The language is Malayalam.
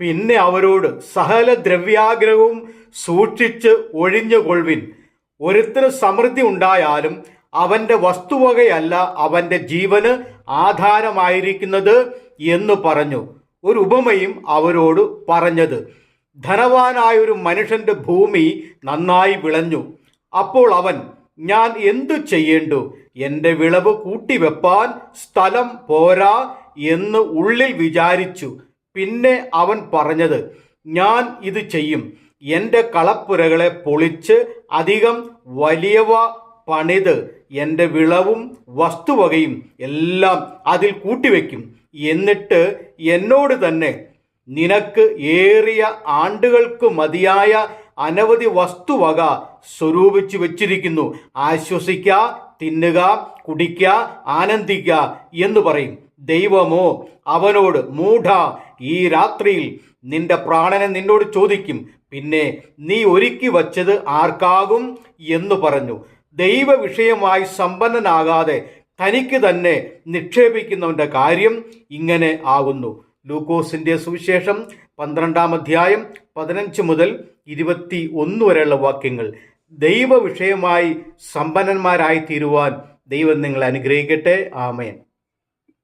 പിന്നെ അവരോട് സഹല ദ്രവ്യാഗ്രഹവും സൂക്ഷിച്ച് ഒഴിഞ്ഞുകൊള്ളുവിൻ. ഒരുത്തിന് സമൃദ്ധി ഉണ്ടായാലും അവന്റെ വസ്തുവകയല്ല അവന്റെ ജീവന് ആധാരമായിരിക്കുന്നത് എന്ന് പറഞ്ഞു. ഒരു ഉപമയും അവരോട് പറഞ്ഞത്. ധനവാനായ ഒരു മനുഷ്യന്റെ ഭൂമി നന്നായി വിളഞ്ഞു. അപ്പോൾ അവൻ ഞാൻ എന്തു ചെയ്യേണ്ടു? എന്റെ വിളവ് കൂട്ടിവെപ്പാൻ സ്ഥലം പോരാ എന്ന് ഉള്ളിൽ വിചാരിച്ചു. പിന്നെ അവൻ പറഞ്ഞത് ഞാൻ ഇത് ചെയ്യും. എന്റെ കളപ്പുരകളെ പൊളിച്ച് അധികം വലിയവ പണിത് എന്റെ വിളവും വസ്തുവകയും എല്ലാം അതിൽ കൂട്ടിവെക്കും. എന്നിട്ട് എന്നോട് തന്നെ നിനക്ക് ഏറിയ ആണ്ടുകൾക്ക് മതിയായ അനവധി വസ്തുവക സ്വരൂപിച്ചു വച്ചിരിക്കുന്നു. ആശ്വസിക്കുക തിന്നുക കുടിക്കുക ആനന്ദിക്കുക എന്ന് പറയും. ദൈവമോ അവനോട് മൂഢ ഈ രാത്രിയിൽ നിന്റെ പ്രാണനെ നിന്നോട് ചോദിക്കും പിന്നെ നീ ഒരുക്കി വച്ചത് ആർക്കാകും എന്ന് പറഞ്ഞു. ദൈവ വിഷയമായി സമ്പന്നനാകാതെ തനിക്ക് തന്നെ നിക്ഷേപിക്കുന്നവന്റെ കാര്യം ഇങ്ങനെ ആകുന്നു. ലൂക്കോസിന്റെ സുവിശേഷം പന്ത്രണ്ടാം അധ്യായം പതിനഞ്ച് മുതൽ ഇരുപത്തി ഒന്ന് വരെയുള്ള വാക്യങ്ങൾ. ദൈവ വിഷയമായി സമ്പന്നന്മാരായി തീരുവാൻ ദൈവം നിങ്ങളെ അനുഗ്രഹിക്കട്ടെ. ആമേൻ.